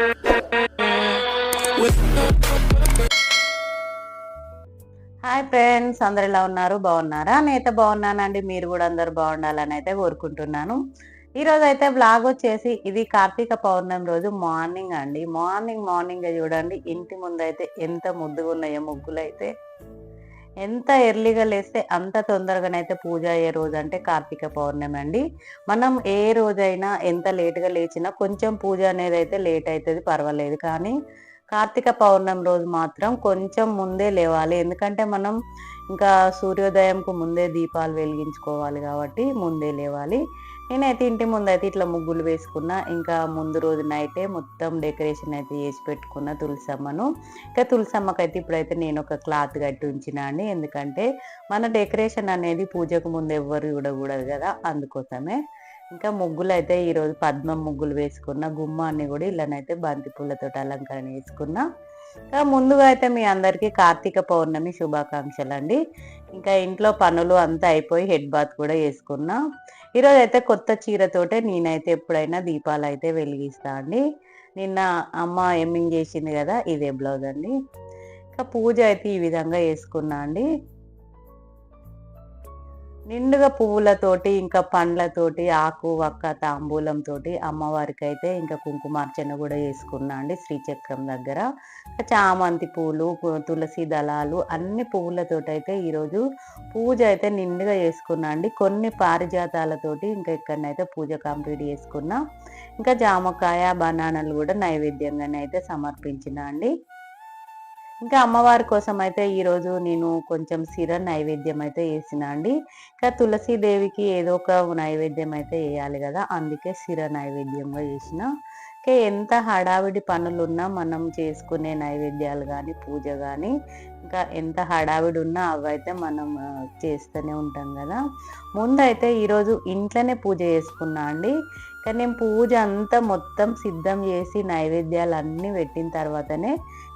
Hi friends అందరు ఎలా ఉన్నారు? బాగున్నారా? నేనైతే బాగున్నానండి. మీరు కూడా అందరు బాగుండాలని అయితే కోరుకుంటున్నాను. ఈ రోజు అయితే బ్లాగ్ వచ్చేసి ఇది కార్తీక పౌర్ణమి రోజు మార్నింగ్ అండి. మార్నింగ్ మార్నింగ్ చూడండి. ఇంటి ముందు అయితే ఎంత ముద్దుగా ఉన్నాయో ముగ్గులు అయితే ఎంత ఎర్లీగా లేస్తే అంత తొందరగానైతే పూజ అయ్యే రోజు అంటే కార్తీక పౌర్ణమి అండి. మనం ఏ రోజైనా ఎంత లేటుగా లేచినా కొంచెం పూజ అనేది అయితే లేట్ అవుతుంది పర్వాలేదు. కానీ కార్తీక పౌర్ణమి రోజు మాత్రం కొంచెం ముందే లేవాలి. ఎందుకంటే మనం ఇంకా సూర్యోదయంకు ముందే దీపాలు వెలిగించుకోవాలి కాబట్టి ముందే లేవాలి. నేనైతే ఇంటి ముందు అయితే ఇట్లా ముగ్గులు వేసుకున్నా. ఇంకా ముందు రోజు నైటే మొత్తం డెకరేషన్ అయితే చేసి పెట్టుకున్న తులసమ్మను. ఇంకా తులసమ్మకి అయితే ఇప్పుడైతే నేను ఒక క్లాత్ కట్టి ఉంచిన అండి. ఎందుకంటే మన డెకరేషన్ అనేది పూజకు ముందు ఎవ్వరు చూడకూడదు కదా అందుకోసమే. ఇంకా ముగ్గులు అయితే ఈరోజు పద్మం ముగ్గులు వేసుకున్న గుమ్మాన్ని కూడా ఇలానైతే బంతి పూలతో అలంకరణ చేసుకున్నా. ఇంకా ముందుగా అయితే మీ అందరికీ కార్తీక పౌర్ణమి శుభాకాంక్షలు అండి ఇంకా ఇంట్లో పనులు అంతా అయిపోయి హెడ్ బాత్ కూడా వేసుకున్నా. ఈరోజు అయితే కొత్త చీరతోటే నేనైతే ఎప్పుడైనా దీపాలు అయితే వెలిగిస్తా అండి. నిన్న అమ్మ ఎమ్మింగ్ చేసింది కదా ఇదే బ్లౌజ్ అండి. ఇంకా పూజ అయితే ఈ విధంగా వేసుకున్నా అండి. నిండుగా పువ్వులతోటి ఇంకా పండ్లతోటి ఆకు వక్క తాంబూలంతో అమ్మవారికి అయితే ఇంకా కుంకుమార్చన కూడా చేసుకున్నా అండి శ్రీచక్రం దగ్గర. చామంతి పూలు తులసి దళాలు అన్ని పువ్వులతోటి అయితే ఈరోజు పూజ అయితే నిండుగా చేసుకున్నా అండి. కొన్ని పారిజాతాలతోటి ఇంకా ఎక్కడనైతే పూజ కంప్లీట్ చేసుకున్నా ఇంకా జామకాయ బనానాలు కూడా నైవేద్యంగానే అయితే సమర్పించిన అండి. ఇంకా అమ్మవారి కోసం అయితే ఈరోజు నేను కొంచెం సిర నైవేద్యం అయితే వేసిన అండి. ఇంకా తులసీదేవికి ఏదో ఒక నైవేద్యం అయితే వేయాలి కదా అందుకే సిర నైవేద్యంగా చేసిన ఇంకా ఎంత హడావిడి పనులు ఉన్నా మనం చేసుకునే నైవేద్యాలు కానీ పూజ కానీ ఇంకా ఎంత హడావిడి ఉన్నా అవైతే మనం చేస్తూనే ఉంటాం కదా. ముందైతే ఈరోజు ఇంట్లోనే పూజ చేసుకున్నా అండి. కానీ నేను పూజ అంతా మొత్తం సిద్ధం చేసి నైవేద్యాలు అన్నీ పెట్టిన తర్వాతనే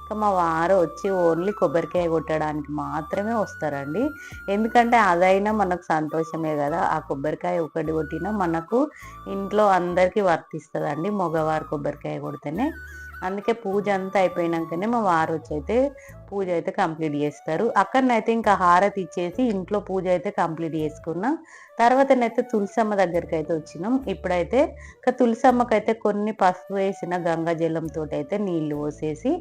ఇంకా మా వారు వచ్చి ఓన్లీ కొబ్బరికాయ కొట్టడానికి మాత్రమే వస్తారండి. ఎందుకంటే అదైనా మనకు సంతోషమే కదా. ఆ కొబ్బరికాయ ఒకటి కొట్టినా మనకు ఇంట్లో అందరికీ వర్తిస్తుందండి. మగవారు కొబ్బరికాయ కొడితేనే. అందుకే పూజ అంతా అయిపోయినాకనే మా వారు వచ్చి అయితే పూజ అయితే కంప్లీట్ చేస్తారు. అక్కడనైతే ఇంకా హారతి ఇచ్చేసి ఇంట్లో పూజ అయితే కంప్లీట్ చేసుకున్నాం. తర్వాతనైతే తులసమ్మ దగ్గరికి అయితే వచ్చినాం. ఇప్పుడైతే ఇంకా అయితే కొన్ని పసుపు వేసిన గంగా జలంతో అయితే నీళ్ళు పోసేసి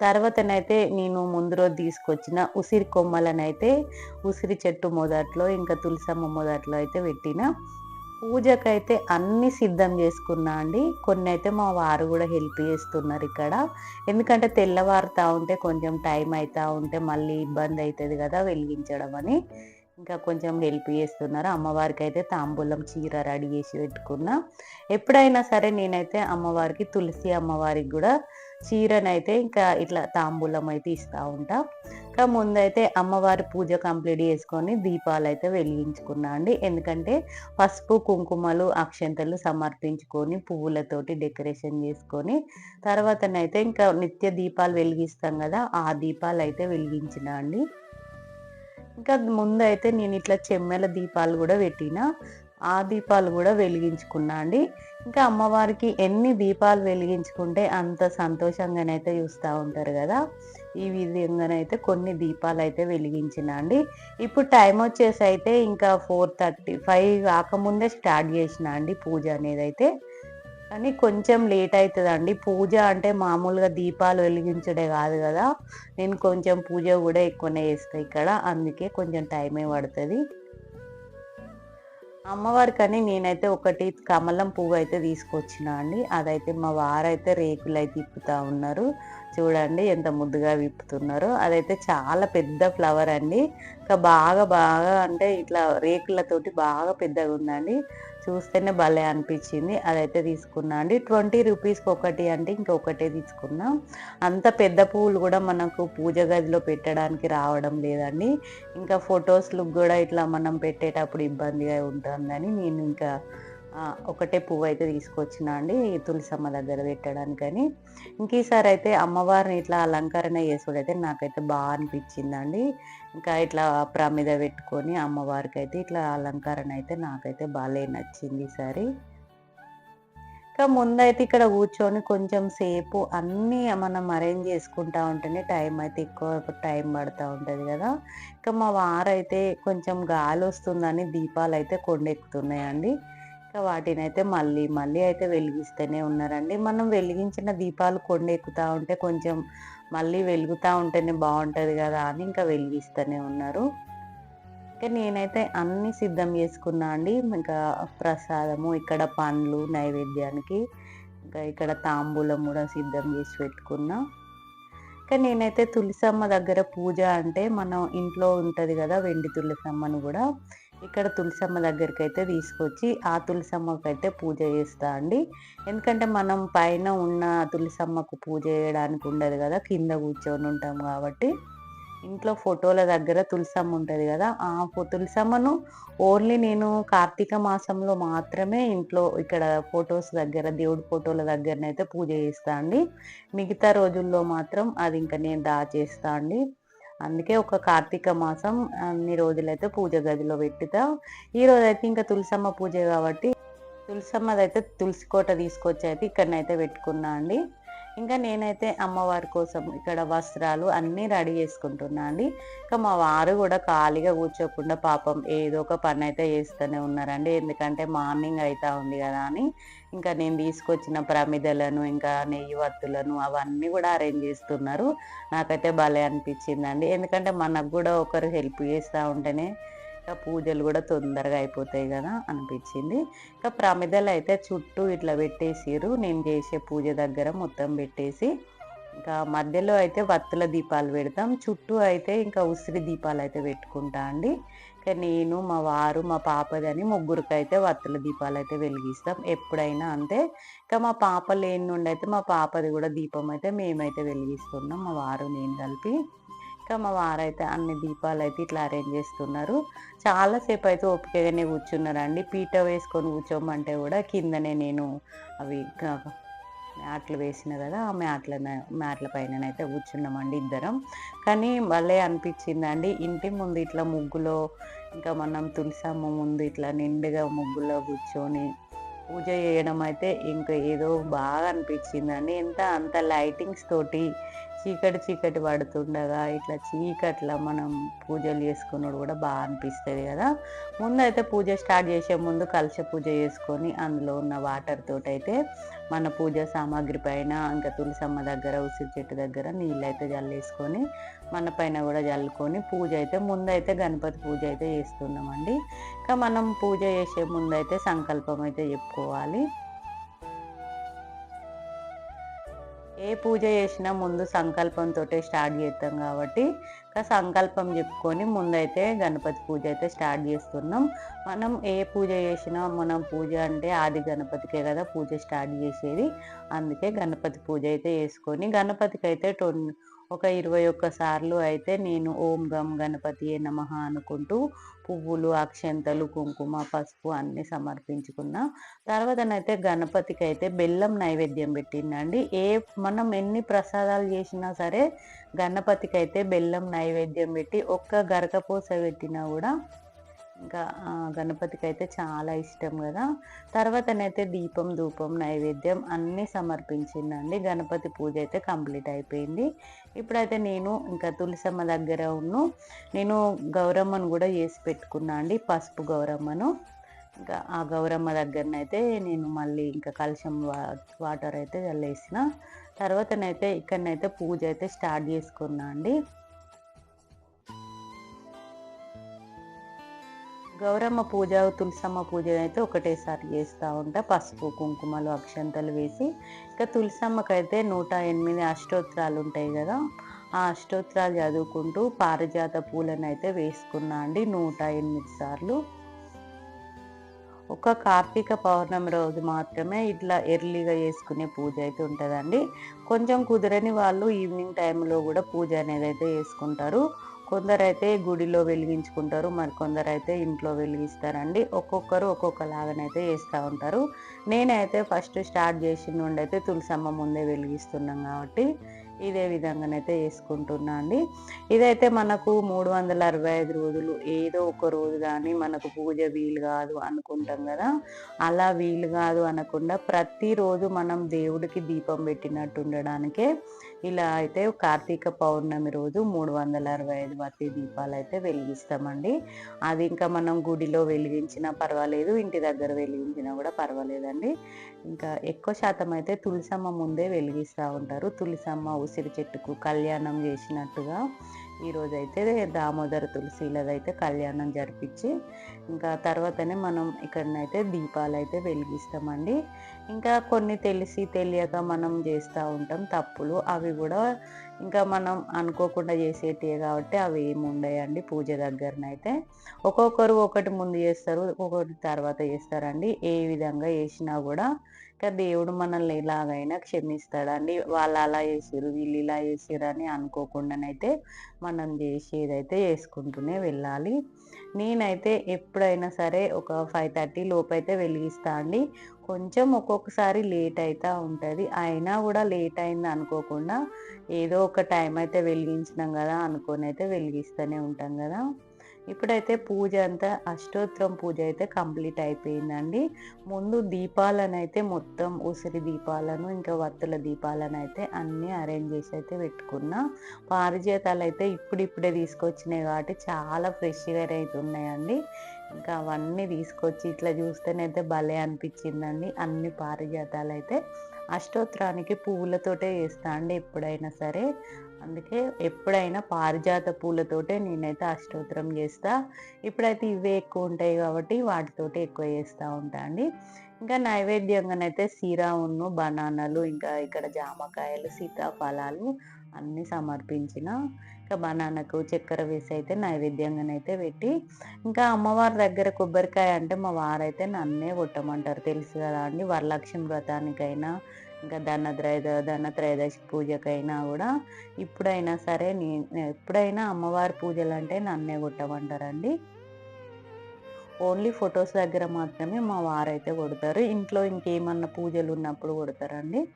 తర్వాతనైతే నేను ముందు రోజు తీసుకొచ్చిన ఉసిరి కొమ్మలనైతే ఉసిరి చెట్టు మొదట్లో ఇంకా తులసమ్మ మొదట్లో అయితే పెట్టిన. పూజకైతే అన్ని సిద్ధం చేసుకున్నా అండి. కొన్ని అయితే మా వారు కూడా హెల్ప్ చేస్తున్నారు ఇక్కడ. ఎందుకంటే తెల్లవారుతా ఉంటే కొంచెం టైం అవుతా ఉంటే మళ్ళీ ఇబ్బంది అవుతుంది కదా వెలిగించడం అని. ఇంకా కొంచెం హెల్ప్ చేస్తున్నారు. అమ్మవారికి అయితే తాంబూలం చీర రెడీ చేసి పెట్టుకున్నా. ఎప్పుడైనా సరే నేనైతే అమ్మవారికి తులసి అమ్మవారికి కూడా చీరనైతే ఇంకా ఇట్లా తాంబూలం అయితే ఇస్తూ ఉంటా. ఇంకా ముందైతే అమ్మవారి పూజ కంప్లీట్ చేసుకొని దీపాలు అయితే వెలిగించుకున్నా అండి. ఎందుకంటే పసుపు కుంకుమలు అక్షంతలు సమర్పించుకొని పువ్వులతోటి డెకరేషన్ చేసుకొని తర్వాతనైతే ఇంకా నిత్య దీపాలు వెలిగిస్తాం కదా ఆ దీపాలు అయితే వెలిగించిన అండి. ఇంకా ముందైతే నేను ఇట్లా చెమ్మెల దీపాలు కూడా పెట్టిన. ఆ దీపాలు కూడా వెలిగించుకున్నా అండి. ఇంకా అమ్మవారికి ఎన్ని దీపాలు వెలిగించుకుంటే అంత సంతోషంగానైతే చూస్తూ ఉంటారు కదా. ఈ విధంగానైతే కొన్ని దీపాలు అయితే వెలిగించిన అండి. ఇప్పుడు టైం వచ్చేసి అయితే ఇంకా ఫోర్ థర్టీ ఫైవ్ కాకముందే స్టార్ట్ చేసిన అండి పూజ అనేది అయితే కానీ కొంచెం లేట్ అవుతుందండి. పూజ అంటే మామూలుగా దీపాలు వెలిగించడే కాదు కదా. నేను కొంచెం పూజ కూడా ఎక్కువనే చేస్తాను ఇక్కడ. అందుకే కొంచెం టైమే పడుతుంది. అమ్మవారికని నేనైతే ఒకటి కమలం పువ్వు అయితే తీసుకొచ్చిన అండి. అదైతే మా వారైతే రేకులు అయితే తిప్పుతా ఉన్నారు. చూడండి ఎంత ముద్దుగా విప్పుతున్నారో. అదైతే చాలా పెద్ద ఫ్లవర్ అండి. ఇంకా బాగా బాగా అంటే ఇట్లా రేకులతోటి బాగా పెద్దగా ఉందండి. చూస్తేనే భలే అనిపించింది. అదైతే తీసుకున్నా అండి. ట్వంటీ రూపీస్కి ఒకటి అంటే ఇంకొకటే తీసుకున్నాం. అంత పెద్ద పువ్వులు కూడా మనకు పూజ గదిలో పెట్టడానికి రావడం లేదండి. ఇంకా ఫొటోస్లు కూడా ఇట్లా మనం పెట్టేటప్పుడు ఇబ్బందిగా ఉంటుందని నేను ఇంకా ఒకటే పువ్వు అయితే తీసుకొచ్చిన అండి తులసమ్మ దగ్గర పెట్టడానికని. ఇంక ఈసారి అయితే అమ్మవారిని ఇట్లా అలంకరణ చేసుడైతే నాకైతే బాగా అనిపించిందండి. ఇంకా ఇట్లా ప్రమిద పెట్టుకొని అమ్మవారికి అయితే ఇట్లా అలంకరణ అయితే నాకైతే బాగా నచ్చింది ఈసారి ఇంకా ముందైతే ఇక్కడ కూర్చొని కొంచెం సేపు అన్నీ మనం అరేంజ్ చేసుకుంటా ఉంటేనే టైం అయితే ఎక్కువ టైం పడుతూ ఉంటుంది కదా. ఇంకా మా వారైతే కొంచెం గాలి వస్తుందని దీపాలు అయితే కొండెక్కుతున్నాయండి. అండి వాటిని అయితే మళ్ళీ మళ్ళీ అయితే వెలిగిస్తూనే ఉన్నారండి. మనం వెలిగించిన దీపాలు కొండెక్కుతూ ఉంటే కొంచెం మళ్ళీ వెలుగుతూ ఉంటేనే బాగుంటుంది కదా అని ఇంకా వెలిగిస్తూనే ఉన్నారు. ఇంకా నేనైతే అన్నీ సిద్ధం చేసుకున్నా అండి. ఇంకా ప్రసాదము ఇక్కడ పండ్లు నైవేద్యానికి ఇంకా ఇక్కడ తాంబూలం కూడా సిద్ధం చేసి పెట్టుకున్నా. ఇంకా నేనైతే తులసమ్మ దగ్గర పూజ అంటే మనం ఇంట్లో ఉంటుంది కదా వెండి తులసమ్మను కూడా ఇక్కడ తులసమ్మ దగ్గరికి అయితే తీసుకొచ్చి ఆ తులసమ్మకి అయితే పూజ చేస్తా అండి. ఎందుకంటే మనం పైన ఉన్న తులసమ్మకు పూజ చేయడానికి ఉండదు కదా కింద కూర్చొని ఉంటాం కాబట్టి. ఇంట్లో ఫోటోల దగ్గర తులసమ్మ ఉంటుంది కదా ఆ తులసమ్మను ఓన్లీ నేను కార్తీక మాసంలో మాత్రమే ఇంట్లో ఇక్కడ ఫొటోస్ దగ్గర దేవుడి ఫోటోల దగ్గరనైతే పూజ చేస్తా అండి. మిగతా రోజుల్లో మాత్రం అది ఇంకా నేను దాచేస్తా అండి. అందుకే ఒక కార్తీక మాసం అన్ని రోజులైతే పూజ గదిలో పెట్టుతా. ఈ రోజైతే అయితే ఇంకా తులసమ్మ పూజ కాబట్టి తులసమ్మదైతే తులసి కోట తీసుకొచ్చి అయితే ఇక్కడనైతే పెట్టుకున్నా అండి. ఇంకా నేనైతే అమ్మవారి కోసం ఇక్కడ వస్త్రాలు అన్నీ రెడీ చేసుకుంటున్నా అండి. ఇంకా మా వారు కూడా ఖాళీగా కూర్చోకుండా పాపం ఏదో ఒక పని అయితే చేస్తూనే ఉన్నారండి. ఎందుకంటే మార్నింగ్ అవుతా ఉంది కదా అని. ఇంకా నేను తీసుకొచ్చిన ప్రమిదలను ఇంకా నెయ్యి వత్తులను అవన్నీ కూడా అరేంజ్ చేస్తున్నారు. నాకైతే భలే అనిపించిందండి. ఎందుకంటే మనకు కూడా ఒకరు హెల్ప్ చేస్తూ ఉంటేనే ఇంకా పూజలు కూడా తొందరగా అయిపోతాయి కదా అనిపించింది. ఇంకా ప్రమిదలు అయితే చుట్టూ ఇట్లా పెట్టేసిరు నేను చేసే పూజ దగ్గర మొత్తం పెట్టేసి ఇంకా మధ్యలో అయితే వత్తుల దీపాలు పెడతాం. చుట్టూ అయితే ఇంకా ఉసిరి దీపాలు అయితే పెట్టుకుంటా అండి. ఇంకా నేను మా వారు మా పాపదని ముగ్గురికి అయితే వత్తుల దీపాలు అయితే వెలిగిస్తాం. ఎప్పుడైనా అంతే. ఇంకా మా పాప లేని నుండి అయితే మా పాపది కూడా దీపం అయితే మేమైతే వెలిగిస్తున్నాం. మా వారు నేను కలిపి. ఇంకా మా వారైతే అన్ని దీపాలు అయితే ఇట్లా అరేంజ్ చేస్తున్నారు. చాలాసేపు అయితే ఓపికగానే కూర్చున్నారండి. పీట వేసుకొని కూర్చోమంటే కూడా కిందనే నేను అవి మ్యాట్లు వేసిన కదా ఆ మ్యాట్ల మ్యాట్ల పైననైతే కూర్చున్నామండి ఇద్దరం. కానీ భలే అనిపించిందండి. ఇంటి ముందు ఇట్లా ముగ్గులో ఇంకా మనం తులసమ్మ ముందు ఇట్లా నిండుగా ముగ్గులో కూర్చొని పూజ చేయడం అయితే ఇంకా ఏదో బాగా అనిపించిందండి. ఎంత అంత లైటింగ్స్ తోటి చీకటి చీకటి పడుతుండగా ఇట్లా చీకట్లా మనం పూజలు చేసుకున్నాడు కూడా బాగా అనిపిస్తుంది కదా. ముందు అయితే పూజ స్టార్ట్ చేసే ముందు కలశ పూజ చేసుకొని అందులో ఉన్న వాటర్ తోటి అయితే మన పూజ సామాగ్రి పైన ఇంకా తులసమ్మ దగ్గర ఉసిరి చెట్టు దగ్గర నీళ్ళు అయితే జల్లేసుకొని మన పైన కూడా జల్లుకొని పూజ అయితే ముందైతే గణపతి పూజ అయితే చేస్తున్నామండి. ఇంకా మనం పూజ చేసే ముందు అయితే సంకల్పం అయితే చెప్పుకోవాలి. ఏ పూజ చేసినా ముందు సంకల్పంతో స్టార్ట్ చేస్తాం కాబట్టి ఇంకా సంకల్పం చెప్పుకొని ముందైతే గణపతి పూజ అయితే స్టార్ట్ చేస్తున్నాం. మనం ఏ పూజ చేసినా మనం పూజ అంటే ఆది గణపతికే కదా పూజ స్టార్ట్ చేసేది. అందుకే గణపతి పూజ అయితే చేసుకొని గణపతికి అయితే టొన్ ఒక ఇరవై ఒక్క సార్లు అయితే నేను ఓం గం గణపతి నమ అనుకుంటూ పువ్వులు అక్షంతలు కుంకుమ పసుపు అన్నీ సమర్పించుకున్న. తర్వాతనైతే గణపతికి అయితే బెల్లం నైవేద్యం పెట్టిందండి. ఏ మనం ఎన్ని ప్రసాదాలు చేసినా సరే గణపతికి అయితే బెల్లం నైవేద్యం పెట్టి ఒక్క గరకపోస పెట్టినా కూడా ఇంకా గణపతికి అయితే చాలా ఇష్టం కదా. తర్వాతనైతే దీపం ధూపం నైవేద్యం అన్నీ సమర్పించిందండి. గణపతి పూజ అయితే కంప్లీట్ అయిపోయింది. ఇప్పుడైతే నేను ఇంకా తులసమ్మ దగ్గర ఉన్ను నేను గౌరమ్మను కూడా చేసి పెట్టుకున్నా అండి పసుపు గౌరమ్మను. ఇంకా ఆ గౌరమ్మ దగ్గరనైతే నేను మళ్ళీ ఇంకా కలుషం వాటర్ అయితే చల్లేసిన తర్వాతనైతే ఇక్కడనైతే పూజ అయితే స్టార్ట్ చేసుకున్నా అండి. గౌరమ్మ పూజ తులసమ్మ పూజ అయితే ఒకటేసారి చేస్తూ ఉంటా. పసుపు కుంకుమలు అక్షంతలు వేసి ఇంకా తులసమ్మకైతే నూట ఎనిమిది అష్టోత్తరాలు ఉంటాయి కదా. ఆ అష్టోత్తరాలు చదువుకుంటూ పారిజాత పూలను అయితే వేసుకున్నా అండి నూట ఎనిమిది సార్లు. ఒక కార్తీక పౌర్ణమి రోజు మాత్రమే ఇట్లా ఎర్లీగా చేసుకునే పూజ అయితే ఉంటుందండి. కొంచెం కుదరని వాళ్ళు ఈవినింగ్ టైంలో కూడా పూజ అనేది అయితే చేసుకుంటారు. కొందరైతే గుడిలో వెలిగించుకుంటారు మరి కొందరైతే ఇంట్లో వెలిగిస్తారండి. ఒక్కొక్కరు ఒక్కొక్కలాగానైతే చేస్తూ ఉంటారు. నేనైతే ఫస్ట్ స్టార్ట్ చేసిన నుండి అయితే తులసమ్మ ముందే వెలిగిస్తున్నాం కాబట్టి ఇదే విధంగానైతే వేసుకుంటున్నా అండి. ఇదైతే మనకు మూడు వందల అరవై ఐదు రోజులు ఏదో ఒక రోజు కానీ మనకు పూజ వీలు కాదు అనుకుంటాం కదా. అలా వీలు కాదు అనకుండా ప్రతిరోజు మనం దేవుడికి దీపం పెట్టినట్టు ఉండడానికే ఇలా అయితే కార్తీక పౌర్ణమి రోజు మూడు వందల అరవై ఐదు వత్తి దీపాలు అయితే వెలిగిస్తామండి. అది ఇంకా మనం గుడిలో వెలిగించినా పర్వాలేదు ఇంటి దగ్గర వెలిగించినా కూడా పర్వాలేదండి. ఇంకా ఎక్కువ శాతం అయితే తులసమ్మ ముందే వెలిగిస్తూ ఉంటారు. తులసమ్మ ఉసిరి చెట్టుకు కళ్యాణం చేసినట్టుగా ఈరోజు అయితే దామోదర తులసిలదైతే కళ్యాణం జరిపించి ఇంకా తర్వాతనే మనం ఇక్కడనైతే దీపాలు అయితే వెలిగిస్తామండి. ఇంకా కొన్ని తెలిసి తెలియక మనం చేస్తూ ఉంటాం తప్పులు అవి కూడా ఇంకా మనం అనుకోకుండా చేసేటివి కాబట్టి అవి ఏమి ఉండయండి పూజ దగ్గరనైతే. ఒక్కొక్కరు ఒకటి ముందు చేస్తారు ఒక్కొక్కటి తర్వాత చేస్తారండి. ఏ విధంగా చేసినా కూడా ఇంకా దేవుడు మనల్ని ఎలాగైనా క్షమిస్తాడండి. వాళ్ళు అలా చేసారు వీళ్ళు ఇలా చేసారు అని అనుకోకుండానైతే మనం చేసేదైతే చేసుకుంటూనే వెళ్ళాలి. నేనైతే ఎప్పుడైనా సరే ఒక ఫైవ్ థర్టీ లోపు అయితే వెలిగిస్తా అండి. కొంచెం ఒక్కొక్కసారి లేట్ అవుతూ ఉంటుంది. అయినా కూడా లేట్ అయింది అనుకోకుండా ఏదో ఒక టైం అయితే వెలిగించినాం కదా అనుకొని అయితే వెలిగిస్తూనే ఉంటాం కదా. ఇప్పుడైతే పూజ అంతా అష్టోత్తరం పూజ అయితే కంప్లీట్ అయిపోయిందండి. ముందు దీపాలను అయితే మొత్తం ఉసిరి దీపాలను ఇంకా వత్తుల దీపాలను అయితే అన్నీ అరేంజ్ చేసి అయితే పెట్టుకున్నా. పారిజాతాలు అయితే ఇప్పుడిప్పుడే తీసుకొచ్చినాయి కాబట్టి చాలా ఫ్రెష్గా అయితే ఉన్నాయండి. ఇంకా అవన్నీ తీసుకొచ్చి ఇట్లా చూస్తేనైతే భలే అనిపించిందండి. అన్ని పారిజాతాలు అయితే అష్టోత్తరానికి పువ్వులతోటే చేస్తా అండి ఎప్పుడైనా సరే. అందుకే ఎప్పుడైనా పారిజాత పూలతోటే నేనైతే అష్టోత్తరం చేస్తా. ఇప్పుడైతే ఇవే ఎక్కువ ఉంటాయి కాబట్టి వాటితోటే ఎక్కువ చేస్తూ ఉంటా అండి. ఇంకా నైవేద్యంగానైతే సీరా ఉన్ను బనానాలు ఇంకా ఇక్కడ జామకాయలు సీతాఫలాలు అన్నీ సమర్పించిన. ఇంకా బనానాకు చక్కెర వేసి అయితే నైవేద్యంగానైతే పెట్టి. ఇంకా అమ్మవారి దగ్గర కొబ్బరికాయ అంటే మా వారైతే నన్నే కొట్టమంటారు. తెలుసు కదా అండి వరలక్ష్మి వ్రతానికైనా ఇంకా ధనత్రయోద ధనత్రయోదశి పూజకైనా కూడా ఇప్పుడైనా సరే నేను ఎప్పుడైనా అమ్మవారి పూజలు అంటే నన్నే కొట్టమంటారండి. ఓన్లీ ఫొటోస్ దగ్గర మాత్రమే మా వారైతే కొడతారు. ఇంట్లో ఇంకేమన్నా పూజలు ఉన్నప్పుడు కొడతారండి.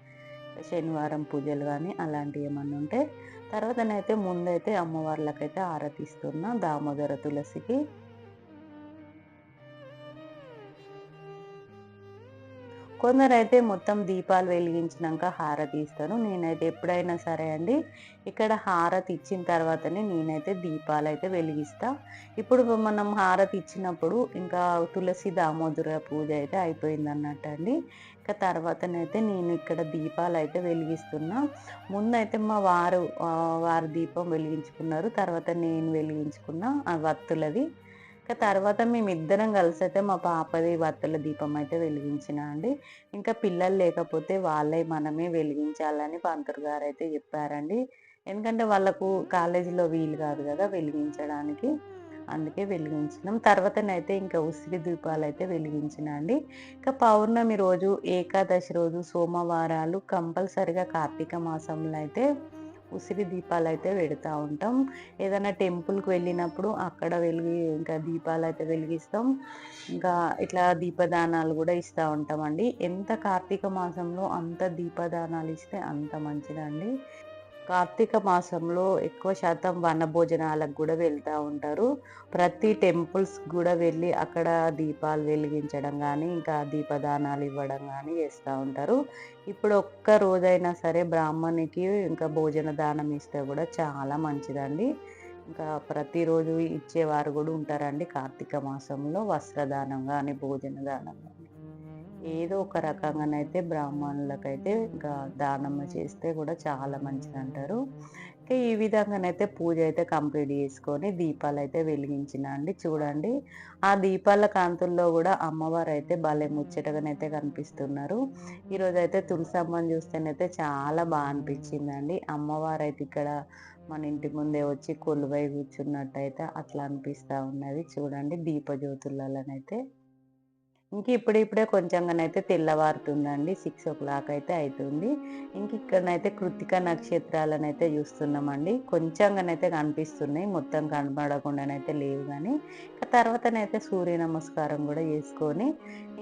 శనివారం పూజలు కానీ అలాంటివి ఏమన్నా ఉంటే. తర్వాతనైతే ముందైతే అమ్మవార్లకైతే ఆరతిస్తున్నా. దామోదర తులసికి కొందరైతే మొత్తం దీపాలు వెలిగించినాక హారతి ఇస్తాను నేనైతే ఎప్పుడైనా సరే అండి ఇక్కడ హారతి ఇచ్చిన తర్వాతనే నేనైతే దీపాలు అయితే వెలిగిస్తా. ఇప్పుడు మనం హారతి ఇచ్చినప్పుడు ఇంకా తులసి దామోదర పూజ అయితే అయిపోయింది అన్నట్టు అండి. ఇంకా తర్వాతనైతే నేను ఇక్కడ దీపాలు అయితే వెలిగిస్తున్నా. ముందైతే మా వారు వారు దీపం వెలిగించుకున్నారు. తర్వాత నేను వెలిగించుకున్న ఆ వత్తులది. ఇంకా తర్వాత మేము ఇద్దరం కలిసి అయితే మా పాపది వత్తుల దీపం అయితే వెలిగించిన అండి. ఇంకా పిల్లలు లేకపోతే వాళ్ళే మనమే వెలిగించాలని పంతులు గారు అయితే చెప్పారండి. ఎందుకంటే వాళ్ళకు కాలేజీలో వీలు కాదు కదా వెలిగించడానికి. అందుకే వెలిగించినాం. తర్వాతనైతే ఇంకా ఉసిరి దీపాలు అయితే వెలిగించిన అండి. ఇంకా పౌర్ణమి రోజు ఏకాదశి రోజు సోమవారాలు కంపల్సరిగా కార్తీక మాసంలో అయితే ఉసిరి దీపాలు అయితే పెడతా ఉంటాం. ఏదైనా టెంపుల్కి వెళ్ళినప్పుడు అక్కడ వెలిగి ఇంకా దీపాలు అయితే వెలిగిస్తాం. ఇంకా ఇట్లా దీపదానాలు కూడా ఇస్తూ ఉంటామండి. ఎంత కార్తీక మాసంలో అంత దీపదానాలు ఇస్తే అంత మంచిదండి. కార్తీక మాసంలో ఎక్కువ శాతం వనభోజనాలకు కూడా వెళ్తూ ఉంటారు. ప్రతి టెంపుల్స్ కూడా వెళ్ళి అక్కడ దీపాలు వెలిగించడం కానీ ఇంకా దీపదానాలు ఇవ్వడం కానీ చేస్తూ ఉంటారు. ఇప్పుడు ఒక్క రోజైనా సరే బ్రాహ్మణికి ఇంకా భోజన దానం ఇస్తే కూడా చాలా మంచిదండి. ఇంకా ప్రతిరోజు ఇచ్చేవారు కూడా ఉంటారండి కార్తీక మాసంలో వస్త్రదానం కానీ భోజన దానం కానీ ఏదో ఒక రకంగానైతే బ్రాహ్మణులకైతే ఇంకా దానం చేస్తే కూడా చాలా మంచిది అంటారు ఇంకా ఈ విధంగానైతే పూజ అయితే కంప్లీట్ చేసుకొని దీపాలు అయితే వెలిగించిన అండి. చూడండి ఆ దీపాల కాంతుల్లో కూడా అమ్మవారు అయితే భలే ముచ్చటగానైతే కనిపిస్తున్నారు. ఈరోజు అయితే తులసమ్మని చూస్తేనైతే చాలా బాగా అనిపించిందండి. అమ్మవారు అయితే ఇక్కడ మన ఇంటి ముందే వచ్చి కొలువై కూర్చున్నట్టయితే అట్లా అనిపిస్తూ ఉన్నది. చూడండి దీపజ్యోతులనైతే ఇంక ఇప్పుడిప్పుడే కొంచెంగానైతే తెల్లవారుతుందండి. సిక్స్ ఓ క్లాక్ అయితే అవుతుంది ఇంక ఇక్కడనైతే కృతిక నక్షత్రాలనైతే చూస్తున్నామండి. కొంచెంగానైతే కనిపిస్తున్నాయి. మొత్తం కనబడకుండానైతే లేవు కానీ ఇంకా తర్వాతనైతే సూర్య నమస్కారం కూడా చేసుకొని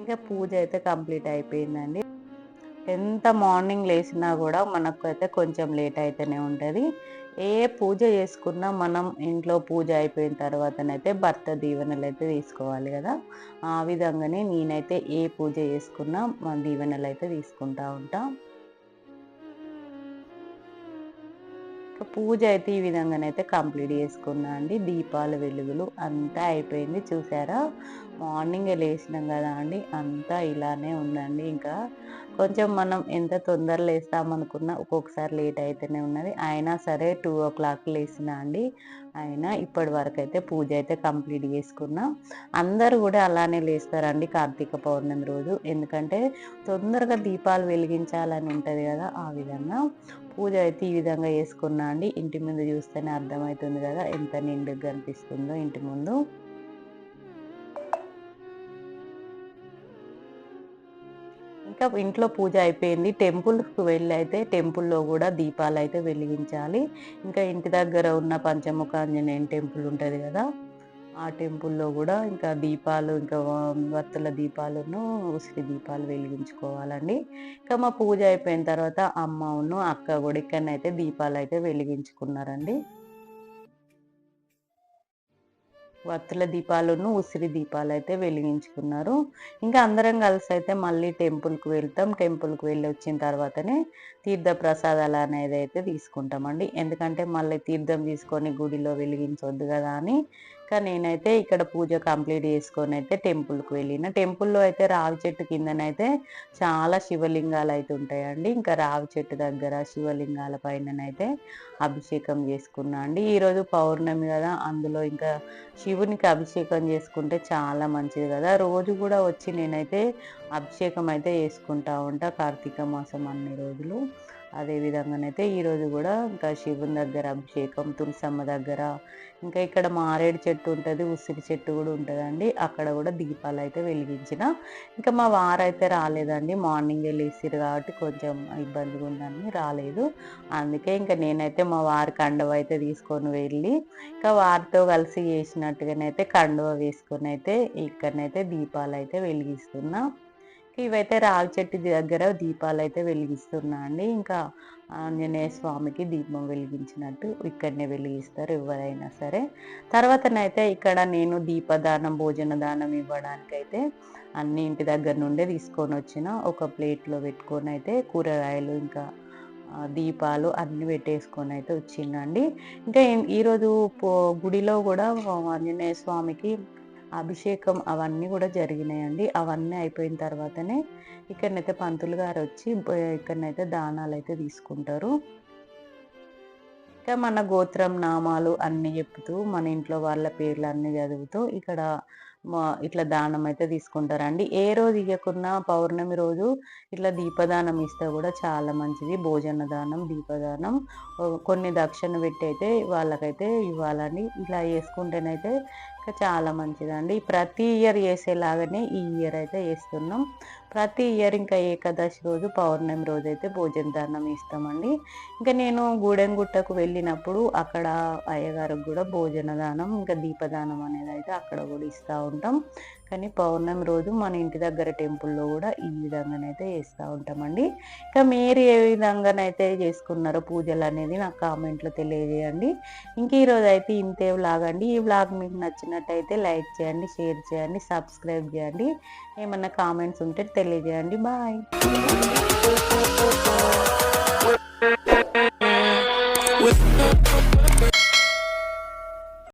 ఇంకా పూజ అయితే కంప్లీట్ అయిపోయిందండి. ఎంత మార్నింగ్ లేచినా కూడా మనకు అయితే కొంచెం లేట్ అయితేనే ఉంటుంది. ఏ పూజ చేసుకున్నా మనం ఇంట్లో పూజ అయిపోయిన తర్వాతనైతే భర్త దీవెనలు అయితే తీసుకోవాలి కదా. ఆ విధంగానే నేనైతే ఏ పూజ చేసుకున్నా మన దీవెనలు అయితే తీసుకుంటా ఉంటా. పూజ అయితే ఈ విధంగానైతే కంప్లీట్ చేసుకున్నా అండి. దీపాల వెలుగులు అంతా అయిపోయింది చూసారా? మార్నింగ్ లేచినాం కదా అండి. అంతా ఇలానే ఉందండి ఇంకా. కొంచెం మనం ఎంత తొందర లేస్తామనుకున్నా ఒక్కొక్కసారి లేట్ అయితేనే ఉన్నది. అయినా సరే టూ ఓ క్లాక్ లేచిన అండి అయినా ఇప్పటి వరకు అయితే పూజ అయితే కంప్లీట్ చేసుకున్నా. అందరూ కూడా అలానే లేస్తారండి కార్తీక పౌర్ణమి రోజు. ఎందుకంటే తొందరగా దీపాలు వెలిగించాలని ఉంటుంది కదా ఆ విధంగా. పూజ అయితే ఈ విధంగా చేసుకున్నా అండి. ఇంటి ముందు చూస్తేనే అర్థమవుతుంది కదా ఎంత నిండుగా కనిపిస్తుందో ఇంటి ముందు. ఇంకా ఇంట్లో పూజ అయిపోయింది. టెంపుల్కి వెళ్ళి అయితే టెంపుల్లో కూడా దీపాలు అయితే వెలిగించాలి. ఇంకా ఇంటి దగ్గర ఉన్న పంచముఖ ఆంజనేయం టెంపుల్ ఉంటుంది కదా ఆ టెంపుల్లో కూడా ఇంకా దీపాలు ఇంకా వత్తుల దీపాలను ఉసిరి దీపాలు వెలిగించుకోవాలండి. ఇంకా మా పూజ అయిపోయిన తర్వాత అమ్మను అక్క కూడా ఇక్కడనైతే దీపాలు అయితే వెలిగించుకున్నారండి. వత్తుల దీపాలను ఉసిరి దీపాలు అయితే వెలిగించుకున్నారు. ఇంకా అందరం కలిసి అయితే మళ్ళీ టెంపుల్కి వెళ్తాం. టెంపుల్కి వెళ్ళి వచ్చిన తర్వాతనే తీర్థ ప్రసాదాలు అనేది అయితే తీసుకుంటామండి. ఎందుకంటే మళ్ళీ తీర్థం తీసుకొని గుడిలో వెలిగించవద్దు కదా అని ఇంకా నేనైతే ఇక్కడ పూజ కంప్లీట్ చేసుకొని అయితే టెంపుల్కి వెళ్ళిన. టెంపుల్లో అయితే రావి చెట్టు కిందనైతే చాలా శివలింగాలు అయితే ఉంటాయండి ఇంకా రావి చెట్టు దగ్గర శివలింగాల పైననైతే అభిషేకం చేసుకున్నా అండి. ఈరోజు పౌర్ణమి కదా అందులో ఇంకా శివునికి అభిషేకం చేసుకుంటే చాలా మంచిది కదా. రోజు కూడా వచ్చి నేనైతే అభిషేకం అయితే చేసుకుంటా ఉంటా కార్తీక మాసం అన్ని రోజులు. అదే విధంగానైతే ఈరోజు కూడా ఇంకా శివుని దగ్గర అభిషేకం తులసమ్మ దగ్గర ఇంకా ఇక్కడ మారేడు చెట్టు ఉంటుంది ఉసిరి చెట్టు కూడా ఉంటుందండి. అక్కడ కూడా దీపాలు అయితే వెలిగించిన. ఇంకా మా వారైతే రాలేదండి. మార్నింగ్ వెళ్ళేసిరు కాబట్టి కొంచెం ఇబ్బందిగా ఉందని రాలేదు. అందుకే ఇంకా నేనైతే మా వారి కండవ అయితే తీసుకొని వెళ్ళి ఇంకా వారితో కలిసి చేసినట్టుగానైతే కండువ వేసుకొని అయితే ఇక్కడనైతే దీపాలు అయితే వెలిగిస్తున్నా. ఇవైతే రావి చెట్టు దగ్గర దీపాలు అయితే వెలిగిస్తున్నా అండి. ఇంకా ఆంజనేయ స్వామికి దీపం వెలిగించినట్టు ఇక్కడనే వెలిగిస్తారు ఎవరైనా సరే. తర్వాతనైతే ఇక్కడ నేను దీపదానం భోజన దానం ఇవ్వడానికైతే అన్ని ఇంటి దగ్గర నుండే తీసుకొని వచ్చిన ఒక ప్లేట్లో పెట్టుకొని అయితే కూరగాయలు ఇంకా దీపాలు అన్నీ పెట్టేసుకొని అయితే వచ్చిందండి. ఇంకా ఈరోజు గుడిలో కూడా ఆంజనేయ స్వామికి అభిషేకం అవన్నీ కూడా జరిగినాయండి. అవన్నీ అయిపోయిన తర్వాతనే ఇక్కడనైతే పంతులు గారు వచ్చి ఇక్కడనైతే దానాలు అయితే తీసుకుంటారు. ఇంకా మన గోత్రం నామాలు అన్నీ చెప్తూ మన ఇంట్లో వాళ్ళ పేర్లు అన్నీ చదువుతూ ఇక్కడ ఇట్లా దానం అయితే తీసుకుంటారండి. ఏ రోజు ఇవ్వకున్నా పౌర్ణమి రోజు ఇట్లా దీపదానం ఇస్తే కూడా చాలా మంచిది. భోజన దానం దీపదానం కొన్ని దక్షిణ పెట్టి అయితే వాళ్ళకైతే ఇవ్వాలండి. ఇలా చేసుకుంటేనైతే చాలా మంచిదండి. ప్రతి ఇయర్ చేసేలాగానే ఈ ఇయర్ అయితే వేస్తున్నాం ప్రతి ఇయర్ ఇంకా ఏకాదశి రోజు పౌర్ణమి రోజు అయితే భోజన దానం ఇస్తామండి ఇంకా నేను గూడెంగుట్టకు వెళ్ళినప్పుడు అక్కడ అయ్యగారికి కూడా భోజన దానం ఇంకా దీపదానం అనేది అయితే అక్కడ కూడా ఇస్తూ ఉంటాం. కానీ పౌర్ణమి రోజు మన ఇంటి దగ్గర టెంపుల్లో కూడా ఈ విధంగానైతే చేస్తూ ఉంటామండి. ఇంకా మీరు ఏ విధంగానైతే చేసుకున్నారో పూజలు అనేది నాకు కామెంట్లో తెలియజేయండి. ఇంక ఈరోజు అయితే ఇంతే వ్లాగ్ అండి. ఈ వ్లాగ్ మీకు నచ్చినట్టయితే లైక్ చేయండి షేర్ చేయండి సబ్స్క్రైబ్ చేయండి. ఏమన్నా కామెంట్స్ ఉంటే తెలియజేయండి బాయ్